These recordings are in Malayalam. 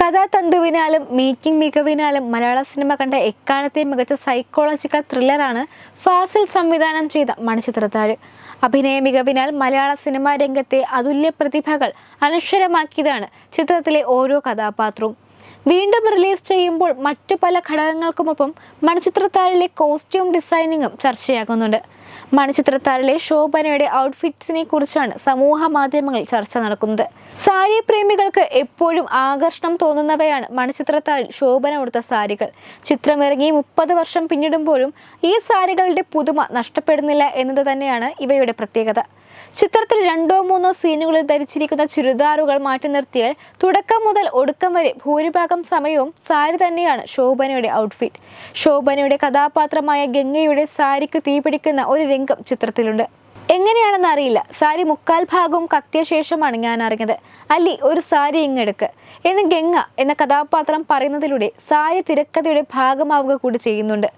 കഥാതന്തുവിനാലും മേക്കിംഗ് മികവിനാലും മലയാള സിനിമ കണ്ട എക്കാലത്തെയും മികച്ച സൈക്കോളജിക്കൽ ത്രില്ലറാണ് ഫാസിൽ സംവിധാനം ചെയ്ത മണിച്ചിത്രത്താഴ്. അഭിനയ മികവിനാൽ മലയാള സിനിമാ രംഗത്തെ അതുല്യ പ്രതിഭകൾ അനശ്വരമാക്കിയതാണ് ചിത്രത്തിലെ ഓരോ കഥാപാത്രവും. വീണ്ടും റിലീസ് ചെയ്യുമ്പോൾ മറ്റു പല ഘടകങ്ങൾക്കുമൊപ്പം മണിച്ചിത്രത്താഴിലെ കോസ്റ്റ്യൂം ഡിസൈനിങ്ങും ചർച്ചയാകുന്നുണ്ട്. മണിച്ചിത്രത്താഴിലെ ശോഭനയുടെ ഔട്ട്ഫിറ്റ്സിനെ കുറിച്ചാണ് സമൂഹ മാധ്യമങ്ങളിൽ ചർച്ച നടക്കുന്നത്. സാരി പ്രേമികൾക്ക് എപ്പോഴും ആകർഷണം തോന്നുന്നവയാണ് മണിച്ചിത്രത്താഴിൽ ശോഭന ഉടുത്ത സാരികൾ. ചിത്രമിറങ്ങി മുപ്പത് വർഷം പിന്നിടുമ്പോഴും ഈ സാരികളുടെ പുതുമ നഷ്ടപ്പെടുന്നില്ല എന്നത് തന്നെയാണ് ഇവയുടെ പ്രത്യേകത. ചിത്രത്തിൽ രണ്ടോ മൂന്നോ സീനുകളിൽ ധരിച്ചിരിക്കുന്ന ചുരിദാറുകൾ മാറ്റി നിർത്തിയാൽ തുടക്കം മുതൽ ഒടുക്കം വരെ ഭൂരിഭാഗം സമയവും സാരി തന്നെയാണ് ശോഭനയുടെ ഔട്ട്ഫിറ്റ്. ശോഭനയുടെ കഥാപാത്രമായ ഗംഗയുടെ സാരിക്ക് തീപിടിക്കുന്ന ഒരു രംഗം ചിത്രത്തിലുണ്ട്. എങ്ങനെയാണെന്ന് അറിയില്ല. സാരി മുക്കാൽ ഭാഗവും കത്തിയ ശേഷമാണ് ഞാൻ അറിഞ്ഞത്. അല്ലി ഒരു സാരി ഇങ്ങെടുക്ക് എന്ന് ഗംഗ എന്ന കഥാപാത്രം പറയുന്നതിലൂടെ സാരി തിരക്കഥയുടെ ഭാഗമാവുക കൂടി ചെയ്യുന്നുണ്ട്.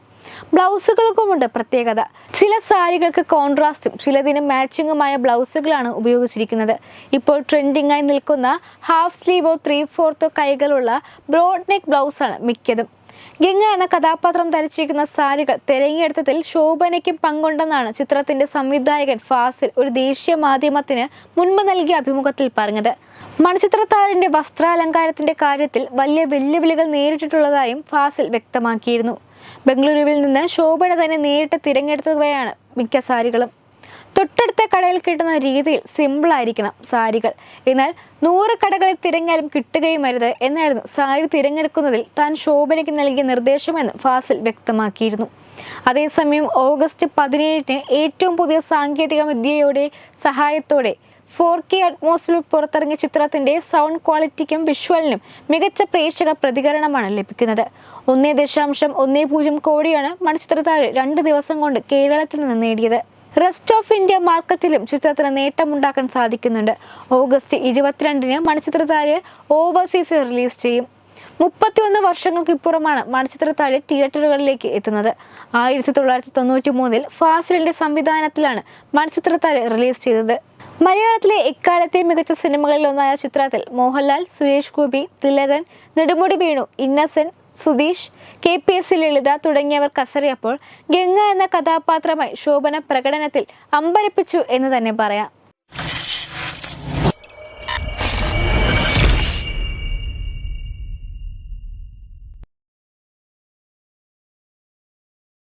ബ്ലൗസുകൾക്കുമുണ്ട് പ്രത്യേകത. ചില സാരികൾക്ക് കോൺട്രാസ്റ്റും ചിലതിന് മാച്ചിങ്ങുമായ ബ്ലൗസുകളാണ് ഉപയോഗിച്ചിരിക്കുന്നത്. ഇപ്പോൾ ട്രെൻഡിങ്ങായി നിൽക്കുന്ന ഹാഫ് സ്ലീവോ ത്രീ ഫോർത്തോ കൈകളുള്ള ബ്രോഡ് നെക്ക് ബ്ലൗസാണ് മിക്കതും. ഗംഗ എന്ന കഥാപാത്രം ധരിച്ചിരിക്കുന്ന സാരികൾ തിരഞ്ഞെടുത്തതിൽ ശോഭനയ്ക്കും പങ്കുണ്ടെന്നാണ് ചിത്രത്തിന്റെ സംവിധായകൻ ഫാസിൽ ഒരു ദേശീയ മാധ്യമത്തിന് മുൻപ് നൽകിയ അഭിമുഖത്തിൽ പറഞ്ഞത്. മണിച്ചിത്രത്താരന്റെ വസ്ത്രാലങ്കാരത്തിന്റെ കാര്യത്തിൽ വലിയ വെല്ലുവിളികൾ നേരിട്ടിട്ടുള്ളതായും ഫാസിൽ വ്യക്തമാക്കിയിരുന്നു. ബംഗളൂരുവിൽ നിന്ന് ശോഭന തന്നെ നേരിട്ട് തിരഞ്ഞെടുത്തവയാണ് മിക്ക സാരികളും. തൊട്ടടുത്ത കടയിൽ കിട്ടുന്ന രീതിയിൽ സിമ്പിൾ ആയിരിക്കണം സാരികൾ. എന്നാൽ നൂറ് കടകളിൽ തിരഞ്ഞാലും കിട്ടുകയും അരുത് എന്നായിരുന്നു സാരി തിരഞ്ഞെടുക്കുന്നതിൽ താൻ ശോഭനയ്ക്ക് നൽകിയ നിർദ്ദേശമെന്ന് ഫാസിൽ വ്യക്തമാക്കിയിരുന്നു. അതേസമയം ഓഗസ്റ്റ് പതിനേഴിന് ഏറ്റവും പുതിയ സാങ്കേതിക വിദ്യയുടെ സഹായത്തോടെ ഫോർ കെ അറ്റ്മോസ്ഫിയർ പുറത്തിറങ്ങിയ ചിത്രത്തിന്റെ സൗണ്ട് ക്വാളിറ്റിക്കും വിഷ്വലിനും മികച്ച പ്രേക്ഷക പ്രതികരണമാണ് ലഭിക്കുന്നത്. ഒന്നേ ദശാംശം ഒന്നേ പൂജ്യം കോടിയാണ് മണിച്ചിത്രത്താഴ് രണ്ട് ദിവസം കൊണ്ട് കേരളത്തിൽ നിന്ന് നേടിയത്. റെസ്റ്റ് ഓഫ് ഇന്ത്യ മാർക്കറ്റിലും ചിത്രത്തിന് നേട്ടമുണ്ടാക്കാൻ സാധിക്കുന്നുണ്ട്. ഓഗസ്റ്റ് ഇരുപത്തിരണ്ടിന് മണിച്ചിത്രത്താഴ് ഓവർസീസ് റിലീസ് ചെയ്യും. മുപ്പത്തിയൊന്ന് വർഷങ്ങൾക്ക് ഇപ്പുറമാണ് മണിച്ചിത്രത്താഴ് തിയേറ്ററുകളിലേക്ക് എത്തുന്നത്. ആയിരത്തി തൊള്ളായിരത്തി തൊണ്ണൂറ്റി മൂന്നിൽ ഫാസിലിന്റെ സംവിധാനത്തിലാണ് മണിച്ചിത്രത്താഴ് റിലീസ് ചെയ്തത്. മലയാളത്തിലെ എക്കാലത്തെ മികച്ച സിനിമകളിൽ ഒന്നായ ചിത്രത്തിൽ Mohanlal Suresh Gopi Thilakan Nedumudi Venu Innocent Sudheesh K P S Lalitha തുടങ്ങിയവർ കസറിയപ്പോൾ ഗംഗ എന്ന കഥാപാത്രമായി ശോഭന പ്രകടനത്തിൽ അമ്പരപ്പിച്ചു എന്ന് തന്നെ പറയാം.